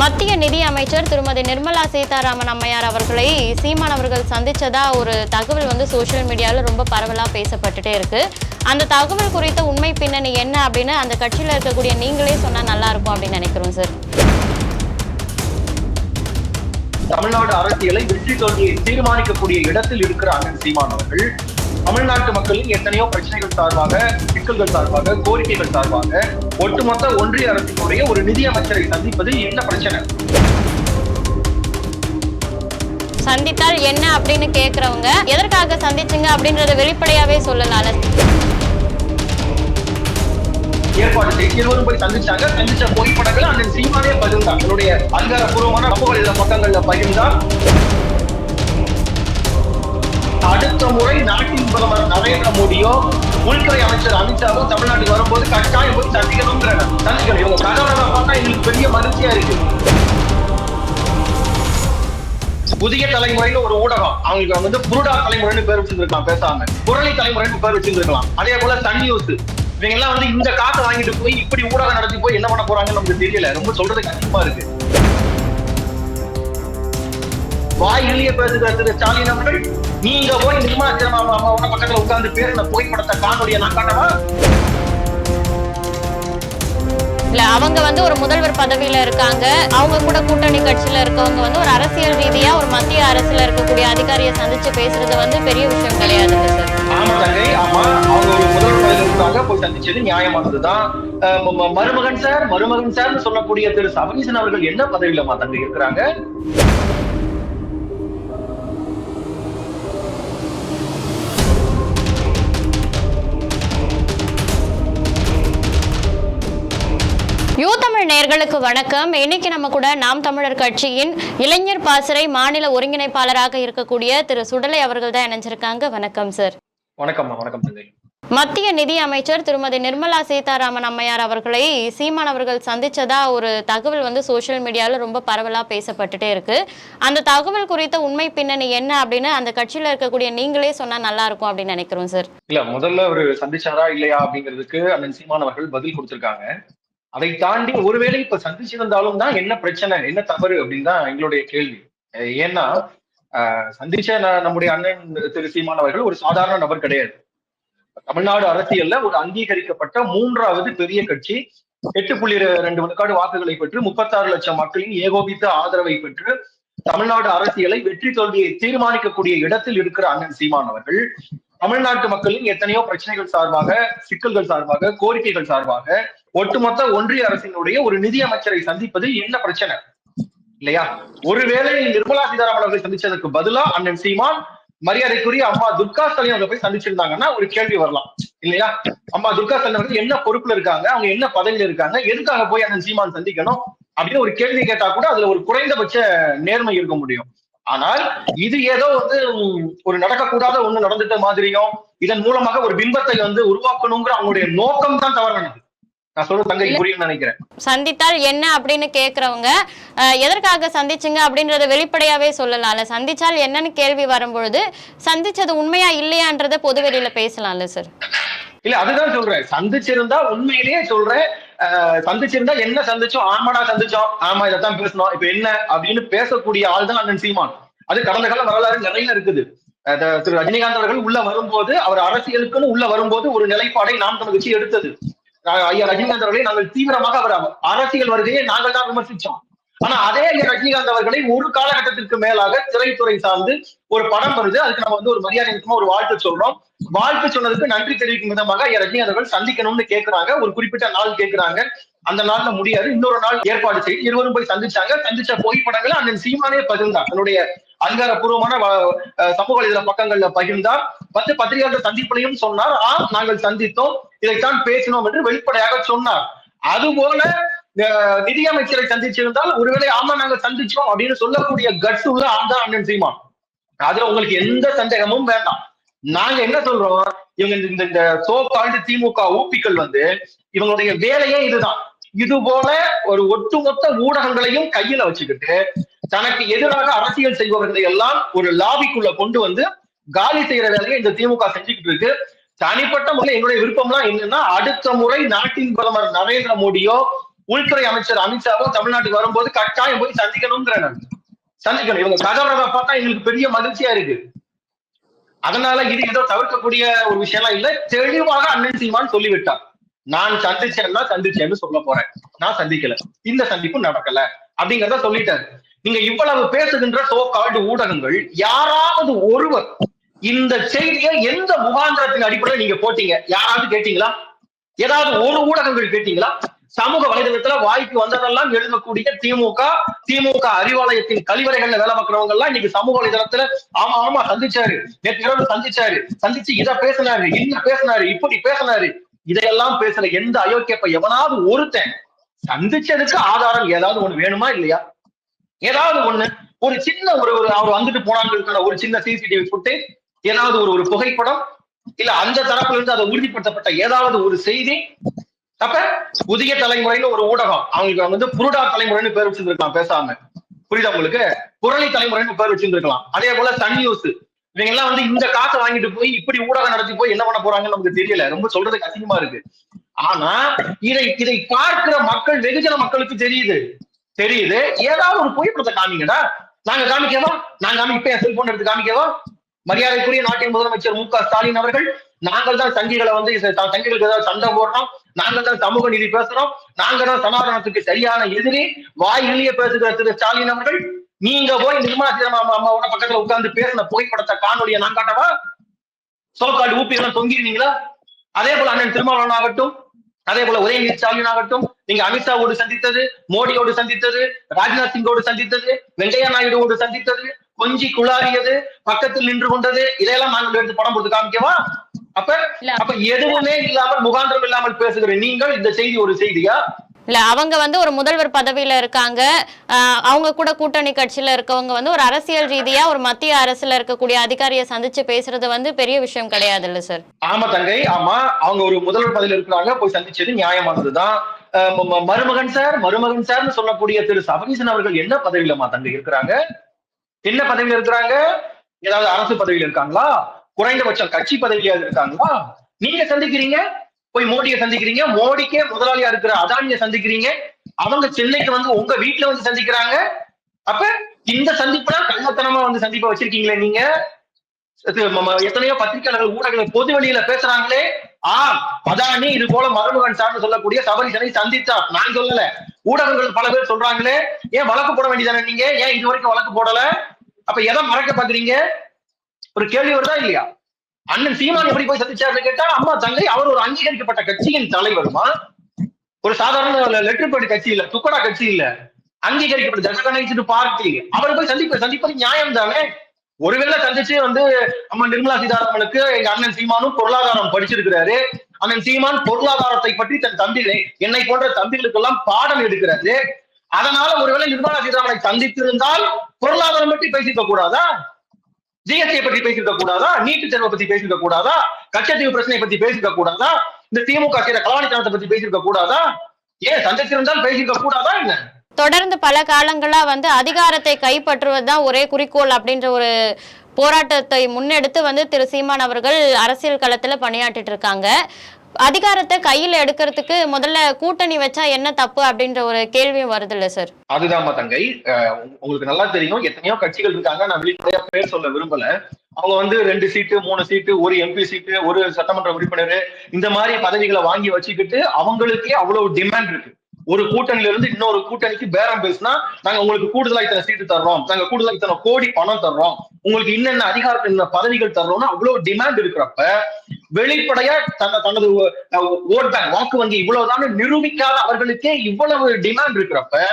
மத்திய நிதி அமைச்சர் திருமதி நிர்மலா சீதாராமன் அம்மையார் அவர்களை சீமான் அவர்கள் சந்திச்சதா ஒரு தகவல் வந்து சோஷியல் மீடியாவில் ரொம்ப பரவலாக பேசப்பட்டுட்டே இருக்கு. அந்த தகவல் குறித்த உண்மை பின்னணி என்ன அப்படின்னு அந்த கட்சியில் இருக்கக்கூடிய நீங்களே சொன்னால் நல்லா இருக்கும் அப்படின்னு நினைக்கிறோம் சார். தமிழ்நாடு அரசியலை வெற்றி தோல்வியை தீர்மானிக்கக்கூடிய இடத்தில் இருக்கிற அண்ணன் சீமான் அவர்கள் தமிழ்நாட்டு மக்களின் எத்தனையோ பிரச்சனைகள் சார்பாக சிக்கல்கள் சார்பாக கோரிக்கைகள் சார்பாக ஒட்டுமொத்த ஒன்றிய அரசினுடைய ஒரு நிதியமைச்சரை சந்திப்பது என்ன பிரச்சனை. சந்தித்தால் என்ன அப்படின்னு கேட்குறவங்க எதற்காக சந்திச்சுங்க அப்படின்றத வெளிப்படையாவே சொல்லலாம்ல ஏற்பாடு செய்து இருவரும் போய் சந்திச்சாங்க. சந்திச்ச புகைப்படங்களை அண்ணன் சீமானே பகிர்ந்தார் தன்னுடைய அதிகாரப்பூர்வமான வலைதள பக்கங்கள்ல பகிர்ந்தார் அடுத்த முறை நாட்டின் பிரதமர் நரேந்திர மோடியோ உள்துறை அமைச்சர் அமித்ஷாவோ தமிழ்நாட்டுக்கு வரும்போது கட்டாயம் போய் சந்திக்கணுங்கிறாங்க சந்திக்கணும் இவங்க தகவலை பார்த்தா எங்களுக்கு பெரிய மகிழ்ச்சியா இருக்கு. புதிய தலைமுறையில ஒரு ஊடகம். அவங்களுக்கு வந்து புருடா தலைமுறைன்னு பேர் வச்சிருந்திருக்கலாம் பேசாம. புரளி தலைமுறைன்னு பேர் வச்சிருந்திருக்கலாம். அதே போல சன் நியூஸ். இவங்க எல்லாம் வந்து இந்த காசை வாங்கிட்டு போய் இப்படி ஊடகம் நடத்தி போய் என்ன பண்ண போறாங்கன்னு நமக்கு தெரியல. ரொம்ப சொல்றதுக்கு அதிகமா இருக்கு. வாயிலேயே பேசுகிற திரு ஸ்டாலின் அவர்கள் நீங்க போய் நிர்மலா சீதாராமன் அம்மாவோட பக்கத்துல உட்கார்ந்து பேருன புகைப்படத்தை காணொலியை நான் காட்டவா? இல்ல அவங்க வந்து ஒரு முதல்வர் பதவியில இருக்காங்க. அவங்க கூட கூட்டணி கட்சியில இருக்கவங்க வந்து ஒரு அரசியல் ரீதியா ஒரு மத்திய அரசுல இருக்கக்கூடிய அதிகாரியை சந்திச்சு பேசுறது வந்து பெரிய விஷயம் கிடையாதுங்க சார் ஆமா தங்கை. ஆமா அவங்க ஒரு முதல்வர் பதவியில் இருக்காங்க போய் சந்திச்சது நியாயமானதுதான். மருமகன் சார் மருமகன் சார்னு சொல்லக்கூடிய திரு சபரீசன் அவர்கள் என்ன பதவியிலமா தங்கை இருக்கிறாங்க? நேயர்களுக்கு வணக்கம். இன்னைக்கு நம்ம கூட நாம் தமிழர் கட்சியின் இளைஞர் பாசறை மாநில ஒருங்கிணைப்பாளராக இருக்கக்கூடிய திரு சுடலை அவர்கள் தான் இணைஞ்சிருக்காங்க. வணக்கம் சார். வணக்கம் தங்கை மத்திய நிதி அமைச்சர் திருமதி நிர்மலா சீதாராமன் அம்மையார் அவர்களை சீமான் அவர்கள் சந்திச்சதா ஒரு தகவல் வந்து சோஷியல் மீடியாவில் ரொம்ப பரவலாக பேசப்பட்டுட்டே இருக்கு. அந்த தகவல் குறித்த உண்மை பின்னணி என்ன அப்படின்னு அந்த கட்சியில் இருக்கக்கூடிய நீங்களே சொன்னா நல்லா இருக்கும் அப்படின்னு நினைக்கிறோம் சார். இல்ல முதல்ல ஒரு சந்திச்சாரா இல்லையா அப்படிங்கிறதுக்கு அண்ணன் சீமான் அவர்கள் பதில் கொடுத்திருக்காங்க. அதை தாண்டி ஒருவேளை இப்ப சந்திச்சிருந்தாலும் தான் என்ன பிரச்சனை என்ன தவறு அப்படின்னு தான் எங்களுடைய கேள்வி. ஏன்னா சந்திச்ச நம்முடைய அண்ணன் திரு சீமான் அவர்கள் ஒரு சாதாரண நபர் கிடையாது. தமிழ்நாடு அரசியல்ல ஒரு அங்கீகரிக்கப்பட்ட மூன்றாவது பெரிய கட்சி எட்டு புள்ளி ரெண்டு விழுக்காடு வாக்குகளை பெற்று முப்பத்தாறு லட்சம் மக்களின் ஏகோபித்த ஆதரவை பெற்று தமிழ்நாடு அரசியலை வெற்றி தோல்வியை தீர்மானிக்கக்கூடிய இடத்தில் இருக்கிற அண்ணன் சீமான் அவர்கள் தமிழ்நாட்டு மக்களின் எத்தனையோ பிரச்சனைகள் சார்பாக சிக்கல்கள் சார்பாக கோரிக்கைகள் சார்பாக ஒட்டுமொத்த ஒன்றிய அரசினுடைய ஒரு நிதியமைச்சரை சந்திப்பது என்ன பிரச்சனை? இல்லையா? ஒருவேளை நிர்மலா சீதாராமன் அவர்களை சந்திச்சதுக்கு பதிலா அண்ணன் சீமான் மரியாதைக்குரிய அம்மா துர்கா ஸ்டாலின் அவங்க போய் சந்திச்சிருந்தாங்கன்னா ஒரு கேள்வி வரலாம். இல்லையா? அம்மா துர்கா ஸ்டாலின் அவர்கள் என்ன பொறுப்புல இருக்காங்க? அவங்க என்ன பதவியில இருக்காங்க? எதுக்காக போய் அண்ணன் சீமான் சந்திக்கணும்? அப்படின்னு ஒரு கேள்வி கேட்டா கூட அதுல ஒரு குறைந்தபட்ச நேர்மை இருக்க முடியும். ஆனால் இது ஏதோ வந்து ஒரு நடக்கக்கூடாத ஒண்ணு நடந்துட்ட மாதிரியும் இதன் மூலமாக ஒரு பிம்பத்தை வந்து உருவாக்கணுங்கிற அவங்களுடைய நோக்கம் தான் தவறானது. சந்தித்தால் என்ன அப்படின்னு கேட்குறவங்க எதற்காக சந்திச்சுங்க அப்படின்றத வெளிப்படையாவே சொல்லலாம்ல சந்திச்சால் என்னன்னு கேள்வி வரும்பொழுது சந்திச்சது உண்மையா இல்லையான்றத பொது வெளியில பேசலாம்ல சார் இல்ல அதுதான் சொல்றேன். சந்திச்சிருந்தா உண்மையிலேயே சொல்றேன். சந்திச்சிருந்தா என்ன சந்திச்சோம்? ஆமாடா சந்திச்சோம். ஆமா இதைத்தான் பேசணும். இப்ப என்ன அப்படின்னு பேசக்கூடிய ஆள் தான் அண்ணன் சீமான். அது கடந்த கால வரலாறு நிறைய இருக்குது. திரு ரஜினிகாந்த் அவர்கள் உள்ள வரும்போது அவர் அரசியலுக்குன்னு உள்ள வரும்போது ஒரு நிலைப்பாடை நாம் தமிழ் கட்சி எடுத்தது. ஐயா ரஜினிகாந்த் அவர்களை நாங்கள் தீவிரமாக அவர் அரசியல் வருகையை நாங்கள் தான் விமர்சிச்சோம். ஆனா அதே ஐயா ரஜினிகாந்த் அவர்களை ஒரு காலகட்டத்திற்கு மேலாக திரைத்துறை சார்ந்து ஒரு படம் வருது. அதுக்கு நம்ம வந்து ஒரு மரியாதை நிமித்தமா ஒரு வாழ்த்து சொல்றோம். வாழ்த்து சொன்னதுக்கு நன்றி தெரிவிக்கும் விதமாக ஐயா ரஜினிகாந்த் அவர்கள் சந்திக்கணும்னு கேட்கிறாங்க ஒரு குறிப்பிட்ட நாள் கேட்கிறாங்க அந்த நாள்ல முடியாது. இன்னொரு நாள் ஏற்பாடு செய்து இருவரும் போய் சந்திச்சாங்க. சந்திச்ச புகைப்படங்களை அண்ணன் சீமானே பகிர்ந்தார். தன்னுடைய அதிகாரப்பூர்வமான வ- சமூக வலைதள பக்கங்கள்ல பகிர்ந்தார். வந்து பத்திரிகையாளர் சந்திப்பிலையும் சொன்னார். ஆ நாங்கள் சந்தித்தோம். இதைத்தான் பேசினோம் என்று வெளிப்படையாக சொன்னார். அதுபோல நிதியமைச்சரை சந்திச்சிருந்தால் ஒருவேளை ஆமா நாங்க சந்திச்சோம் அப்படின்னு சொல்லக்கூடிய கட்ஸ் உள்ள ஆண்டா அண்ணன் சீமான் அதுல உங்களுக்கு எந்த சந்தேகமும் வேண்டாம். நாங்க என்ன சொல்றோம்? இவங்க இந்த- இந்த இந்த சோ கால்டு திமுக ஊப்பிக்கள் வந்து இவங்களுடைய வேலையே இதுதான். இது போல ஒரு ஒட்டுமொத்த ஊடகங்களையும் கையில வச்சுக்கிட்டு தனக்கு எதிராக அரசியல் செய்பவர்களை எல்லாம் ஒரு லாபிக்குள்ள கொண்டு வந்து காலி செய்யற வேலையை இந்த திமுக செஞ்சுக்கிட்டு இருக்கு. தனிப்பட்ட முறையில் என்னுடைய விருப்பம்லாம் என்னன்னா அடுத்த முறை நாட்டின் பிரதமர் நரேந்திர மோடியோ உள்துறை அமைச்சர் அமித்ஷாவும் தமிழ்நாட்டுக்கு வரும்போது கட்டாயம் போய் சந்திக்கணுங்கிற சந்திக்கணும். இவங்க கதறத பார்த்தா எங்களுக்கு பெரிய மகிழ்ச்சியா இருக்கு. அதனால இது ஏதோ தவிர்க்கக்கூடிய ஒரு விஷயம்லாம் இல்ல. தெளிவாக அண்ணன் சீமான் சொல்லிவிட்டான் நான் சந்திச்சேன்னா சந்திச்சேன்னு சொல்ல போறேன். நான் சந்திக்கல. இந்த சந்திப்பு நடக்கல. அப்படிங்கறத சொல்லிட்டாரு. நீங்க இவ்வளவு பேசுகின்ற சோ கால்டு ஊடகங்கள் யாராவது ஒருவர் இந்த செய்தியை எந்த முகாந்திரத்தின் அடிப்படையில் நீங்க போட்டீங்க? யாராவது கேட்டீங்களா? ஏதாவது ஒரு ஊடகங்கள் கேட்டீங்களா? சமூக வலைதளத்துல வாய்ப்பு வந்ததெல்லாம் எழுதக்கூடிய திமுக திமுக அறிவாலயத்தின் கழிவறைகள்ல வேலை பார்க்கிறவங்க எல்லாம் இன்னைக்கு சமூக வலைதளத்துல ஆமா ஆமா சந்திச்சாரு. நேற்று இரவு சந்திச்சாரு. சந்திச்சு இத பேசினாரு இன்ன பேசினாரு இப்படி பேசினாரு. இதையெல்லாம் பேசுன எந்த அயோக்கியப்ப எவனாவது ஒருத்தன் சந்திச்சதுக்கு ஆதாரம் ஏதாவது ஒண்ணு வேணுமா இல்லையா? ஏதாவது ஒண்ணு. ஒரு சின்ன ஒரு ஒரு அவர் வந்துட்டு போனாங்களுக்கான ஒரு சின்ன சிசிடிவி ஃபுட்டு ஏதாவது ஒரு ஒரு புகைப்படம் இல்ல அந்த தரப்புல இருந்து அதை உறுதிப்படுத்தப்பட்ட ஏதாவது ஒரு செய்தி அப்ப புதிய தலைமுறைன்னு ஒரு ஊடகம் அவங்களுக்கு வந்து புருடா தலைமுறைன்னு பேர் வச்சிருந்திருக்கலாம் பேசாம. புரியுதா உங்களுக்கு? புரளி தலைமுறைன்னு பேர் வச்சிருந்திருக்கலாம். அதே போல சன் நியூஸ். இவங்க எல்லாம் வந்து இந்த காசை வாங்கிட்டு போய் இப்படி ஊடகம் நடத்தி போய் என்ன பண்ண போறாங்கன்னு நமக்கு தெரியல. ரொம்ப சொல்றதுக்கு அசிங்கமா இருக்கு. ஆனா இதை இதை பார்க்கிற மக்கள் வெகுஜன மக்களுக்கு தெரியுது. தெரியுது. ஏதாவது ஒரு புகைப்படத்தை காமிங்கடா. நாங்க காமிக்கவா? நாங்க காமி இப்ப என் செல்போன் எடுத்து காமிக்கவா? மரியாதைக்குரிய நாட்டின் முதலமைச்சர் மு க ஸ்டாலின் அவர்கள் நாங்கள் தான் சங்கிகளை வந்து தங்கிகளுக்கு சங்கிகளுக்கு ஏதாவது சண்டை போடுறோம் நாங்கள் தான் சமூக நீதி பேசுறோம் நாங்க தான் சமாதானத்துக்கு சரியான எதிரி வாயிலேயே பேசுகிற திரு ஸ்டாலின் அவர்கள். நீங்க போய் நிர்மலா சீதாராமன் அம்மாவோட பக்கத்துல உட்கார்ந்து பேசின புகைப்படத்தை காணொலியை நான் காட்டவா? சோக்காடு ஊப்பி எல்லாம் தொங்கிருந்தீங்களா? அதே போல அண்ணன் திருமாவளவன் ஆகட்டும் அதே போல உதயநிதி ஸ்டாலின் ஆகட்டும் நீங்க அமித்ஷாவோடு சந்தித்தது மோடியோடு சந்தித்தது ராஜ்நாத் சிங்கோடு சந்தித்தது வெங்கையா நாயுடுவோடு சந்தித்தது கொஞ்சி குளாறியது பக்கத்தில் நின்று கொண்டது இதையெல்லாம் நாங்கள் எடுத்து படம் போட்டு காமிக்கவா? அப்ப. அப்ப எதுவுமே இல்லாமல் முகாந்திரம் இல்லாமல் பேசுகிற நீங்கள் இந்த செய்தி ஒரு செய்தியா? இல்ல அவங்க வந்து ஒரு முதல்வர் பதவியில இருக்காங்க. அவங்க கூட கூட்டணி கட்சியில இருக்கவங்க வந்து ஒரு அரசியல் ரீதியா ஒரு மத்திய அரசுல இருக்கக்கூடிய அதிகாரியை சந்திச்சு பேசுறது வந்து பெரிய விஷயம் கிடையாது இல்ல சார். ஆமா தங்கை. ஆமா அவங்க ஒரு முதல்வர் பதவியில் இருக்கிறாங்க போய் சந்திச்சது நியாயமானதுதான். மருமகன் சார் மருமகன் சார்னு சொல்லக்கூடிய திரு சபரீசன் அவர்கள் என்ன பதவியிலமா தங்கை இருக்கிறாங்க? என்ன பதவியில இருக்கிறாங்க? ஏதாவது அரசு பதவியில இருக்காங்களா? குறைந்தபட்சம் கட்சி பதவியாவது இருக்காங்களா? நீங்க சந்திக்கிறீங்க போய் மோடியை சந்திக்கிறீங்க மோடிக்கே முதலாளியா இருக்கிற அதானியை சந்திக்கிறீங்க. அவங்க சென்னைக்கு வந்து உங்க வீட்டுல வந்து சந்திக்கிறாங்க. அப்ப இந்த சந்திப்புலாம் கள்ளத்தனமா வந்து சந்திப்பை வச்சிருக்கீங்களே நீங்க? எத்தனையோ பத்திரிகையாளர்கள் ஊடகங்கள் பொது வெளியில பேசுறாங்களே. ஆ அதானி இது போல மருமகன் சார்னு சொல்லக்கூடிய சபரிசனை சந்தித்தார் நான் சொல்லல. ஊடகங்கள் பல பேர் சொல்றாங்களே ஏன் வழக்கு போட வேண்டியதானே நீங்க? ஏன் இது வரைக்கும் வழக்கு போடல? அப்ப எதை மறக்க பாக்குறீங்க? ஒரு கேள்வி வருதா இல்லையா? அண்ணன் சீமான் எப்படி போய் சந்திச்சாருன்னு கேட்டா அம்மா தங்கை அவர் ஒரு அங்கீகரிக்கப்பட்ட கட்சியின் தலைவருமா? ஒரு சாதாரண லெட்டர் பேட் கட்சி இல்ல துக்கடா கட்சி இல்ல. அங்கீகரிக்கப்பட்ட ஜனகணேசிட்டு பார்ட்டி அவர் போய் சந்திப்பு சந்திப்பது நியாயம் தானே? ஒருவேளை சந்திச்சு வந்து அம்மா நிர்மலா சீதாராமனுக்கு எங்க அண்ணன் சீமானும் பொருளாதாரம் படிச்சிருக்கிறாரு. அண்ணன் சீமான் பொருளாதாரத்தை பற்றி தன் தம்பிகளை என்னை போன்ற தம்பிகளுக்கு எல்லாம் பாடம் எடுக்கிறது. அதனால ஒருவேளை நிர்மலா சீதாராமனை சந்தித்திருந்தால் பொருளாதாரம் பற்றி பேசிக்க கூடாதா? ஜிஎஸ்டி பற்றி பேசிக்க கூடாதா? நீட்டு தேர்வை பத்தி பேசிக்க கூடாதா? கச்சத்தீவு பிரச்சனை பத்தி பேசிக்க கூடாதா? இந்த திமுக செய்த கலாணித்தனத்தை பத்தி பேசிக்க கூடாதா? ஏன் சந்தித்திருந்தால் பேசிக்க கூடாதா என்ன? தொடர்ந்து பல காலங்களா வந்து அதிகாரத்தை கைப்பற்றுவது தான் ஒரே குறிக்கோள் அப்படின்ற ஒரு போராட்டத்தை முன்னெடுத்து வந்து திரு சீமான் அவர்கள் அரசியல் களத்துல பணியாற்றிட்டு இருக்காங்க. அதிகாரத்தை கையில எடுக்கிறதுக்கு முதல்ல கூட்டணி வச்சா என்ன தப்பு அப்படின்ற ஒரு கேள்வியும் வருது இல்ல சார்? அதுதான்மா தங்கை. உங்களுக்கு நல்லா தெரியும். எத்தனையோ கட்சிகள் இருக்காங்க. நான் வெளிப்படையா பேர் சொல்ல விரும்பல. அவங்க வந்து ரெண்டு சீட்டு மூணு சீட்டு ஒரு எம்பி சீட்டு ஒரு சட்டமன்ற உறுப்பினர். இந்த மாதிரி பதவிகளை வாங்கி வச்சுக்கிட்டு அவங்களுக்கே அவ்வளவு டிமாண்ட் இருக்கு. ஒரு கூட்டணியில இருந்து இன்னொரு கூட்டணிக்கு பேரம் பேசினா நாங்க உங்களுக்கு கூடுதலா இத்தனை சீட்டு தர்றோம். நாங்க கூடுதலா இத்தனை கோடி பணம் தர்றோம். உங்களுக்கு இன்னென்ன அதிகாரத்தில் இந்த பதவிகள் தர்றோம்னா அவ்வளவு டிமாண்ட் இருக்கிறப்ப வெளிப்படையா தன தனது ஓட் பேங்க் வாக்கு வங்கி இவ்வளவுதான் நிரூபிக்காத அவர்களுக்கே இவ்வளவு டிமாண்ட் இருக்கிறப்ப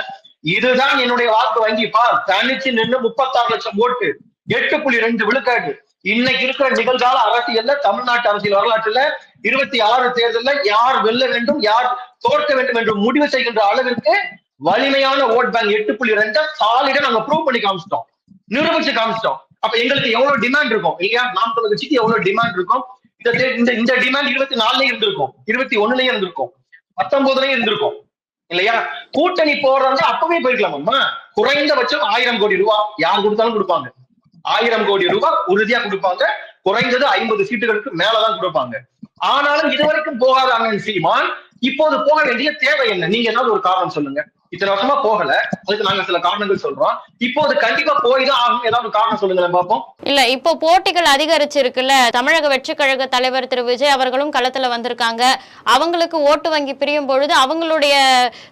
இதுதான் என்னுடைய வாக்கு வங்கி. பார் தனிச்சு நின்று முப்பத்தாறு லட்சம் ஓட்டு எட்டு புள்ளி ரெண்டு விழுக்காடு. இன்னைக்கு இருக்கிற நிகழ்கால அரசியல்ல தமிழ்நாட்டு அரசியல் வரலாற்றுல இருபத்தி ஆறு தேர்தலில் யார் வெல்ல வேண்டும் யார் தோற்க வேண்டும் என்று முடிவு செய்கின்ற அளவிற்கு வலிமையான ஓட் பேங்க் எட்டு புள்ளி ரெண்டு சாலிட நாங்க ப்ரூவ் பண்ணி காமிச்சிட்டோம். நிரூபிச்சு காமிச்சிட்டோம். அப்ப எங்களுக்கு எவ்வளவு டிமாண்ட் இருக்கும்? இல்லையா? நாம் தமிழ் கட்சிக்கு எவ்வளவு டிமாண்ட் இருக்கும்? இந்த இந்த இந்த டிமாண்ட் இருபத்தி நாலுலயும் இருந்திருக்கும். இருபத்தி ஒண்ணுலயும் இருந்திருக்கும். பத்தொன்பதுலயும் இருந்திருக்கும். இல்லையா? கூட்டணி போடுறாங்க அப்பவே போயிருக்கலாமா குறைந்தபட்சம் ஆயிரம் கோடி ரூபாய் யார் கொடுத்தாலும் கொடுப்பாங்க. ஆயிரம் கோடி ரூபாய் உறுதியா கொடுப்பாங்க. குறைந்தது ஐம்பது சீட்டுகளுக்கு மேலதான் கொடுப்பாங்க. ஆனாலும் இதுவரைக்கும் போகாத அண்ணன் சீமான் இப்போது போக வேண்டிய தேவை என்ன? நீங்க ஏதாவது ஒரு காரணம் சொல்லுங்க. இத்தனை வருஷமா போகல. அதுக்கு நாங்க சில காரணங்கள் சொல்றோம். இப்போது கண்டிப்பா போய் தான் ஆகும் ஏதாவது காரணம் சொல்லுங்களேன் பார்ப்போம் இல்ல இப்போ போட்டிகள் அதிகரிச்சிருக்குல்ல. தமிழக வெற்றி கழக தலைவர் திரு விஜய் அவர்களும் களத்துல வந்திருக்காங்க. அவங்களுக்கு ஓட்டு வங்கி பிரியும் பொழுது அவங்களுடைய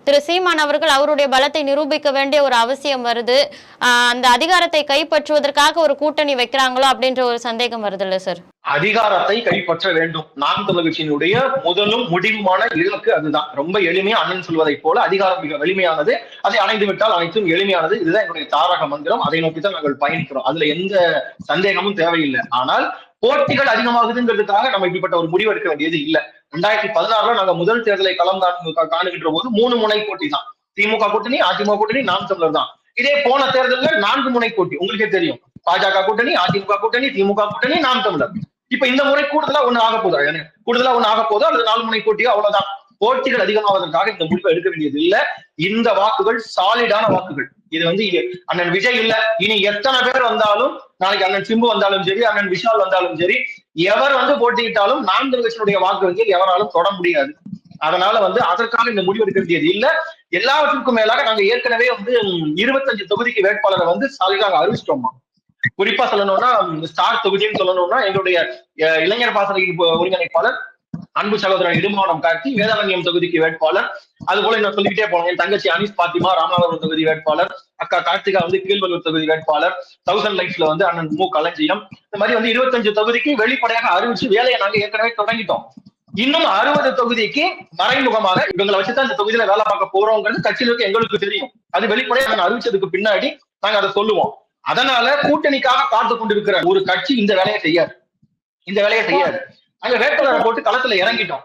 திரு சீமான் அவர்கள் அவருடைய பலத்தை நிரூபிக்க வேண்டிய ஒரு அவசியம் வருது. ஆஹ் அந்த அதிகாரத்தை கைப்பற்றுவதற்காக ஒரு கூட்டணி வைக்கிறாங்களோ அப்படின்ற ஒரு சந்தேகம் வருது இல்ல சார்? அதிகாரத்தை கைப்பற்ற வேண்டும். நாம் தமிழர் முதலும் முடிவுமான இலக்கு அதுதான். ரொம்ப எளிமையா அண்ணன் சொல்வதை போல அதிகாரம் மிக வலிமையானது அதை அணைந்து விட்டால் அனைத்தும் எளிமையானது. இதுதான் என்னுடைய தாரக மந்திரம். அதை நோக்கி தான் நாங்கள் பயணிக்கிறோம். அதுல எந்த சந்தேகமும் தேவையில்லை. ஆனால் போட்டிகள் அதிகமாகுதுங்கிறதுக்காக நம்ம இப்படிப்பட்ட ஒரு முடிவு எடுக்க வேண்டியது இல்ல. ரெண்டாயிரத்தி பதினாறுல நாங்க முதல் தேர்தலை களம் காணுகின்ற போது மூணு முனை போட்டி தான். திமுக கூட்டணி அதிமுக கூட்டணி நாம் தமிழர் தான். இதே போன தேர்தலில் நான்கு முனை போட்டி. உங்களுக்கே தெரியும். பாஜக கூட்டணி அதிமுக கூட்டணி திமுக கூட்டணி நாம் தமிழர். இப்ப இந்த முறை கூடுதலா ஒண்ணு ஆக போதா? கூடுதலா ஒண்ணு ஆக போதோ? அல்லது நாலு முனை போட்டியோ? அவ்வளவுதான். போட்டிகள் அதிகமாவதற்காக இந்த முடிவை எடுக்க வேண்டியது இல்ல. இந்த வாக்குகள் சாலிடான வாக்குகள். இது வந்து அண்ணன் விஜய் இல்ல. இனி எத்தனை பேர் வந்தாலும் நாளைக்கு அண்ணன் சிம்பு வந்தாலும் சரி அண்ணன் விஷால் வந்தாலும் சரி எவர் வந்து போட்டியிட்டாலும் நான்கு கட்சியினுடைய வாக்கு வங்கியில் எவராலும் தொட முடியாது. அதனால வந்து அதற்காக இந்த முடிவு எடுக்க வேண்டியது இல்ல. எல்லாவற்றுக்கும் மேலாக நாங்க ஏற்கனவே வந்து இருபத்தஞ்சு தொகுதிக்கு வேட்பாளரை வந்து சாலிடாக அறிவிச்சிட்டோமா. குறிப்பா சொல்லணும்னா ஸ்டார் தொகுதின்னு சொல்லணும்னா எங்களுடைய இளைஞர் பாசறையின் ஒருங்கிணைப்பாளர் அன்பு சகோதரன் இடுமானம் கார்த்தி வேதாரண்யம் தொகுதிக்கு வேட்பாளர். அது போல நான் சொல்லிக்கிட்டே போனேன் என் தங்கச்சி அனீஸ் பாத்திமா ராமநாதபுரம் தொகுதி வேட்பாளர். அக்கா கார்த்திகா வந்து கீழ்வல்லூர் தொகுதி வேட்பாளர். தௌசண்ட் லைஃப்ல வந்து அண்ணன் மு. களஞ்சியம். இந்த மாதிரி வந்து இருபத்தஞ்சு தொகுதிக்கு வெளிப்படையாக அறிவிச்சு வேலையை நாங்க ஏற்கனவே தொடங்கிட்டோம். இன்னும் அறுபது தொகுதிக்கு மறைமுகமாக இவங்களை வச்சுதான் இந்த தொகுதியில வேலை பார்க்க போறோங்கிறது கட்சியில இருக்க எங்களுக்கு தெரியும். அது வெளிப்படையாக நாங்க அறிவிச்சதுக்கு பின்னாடி நாங்க அதை சொல்லுவோம். அதனால கூட்டணிக்காக காத்து கொண்டிருக்கிற ஒரு கட்சி இந்த வேலையை செய்யாது. இந்த வேலையை செய்யாது. அங்க வேட்பாளரை போட்டு களத்துல இறங்கிட்டோம்.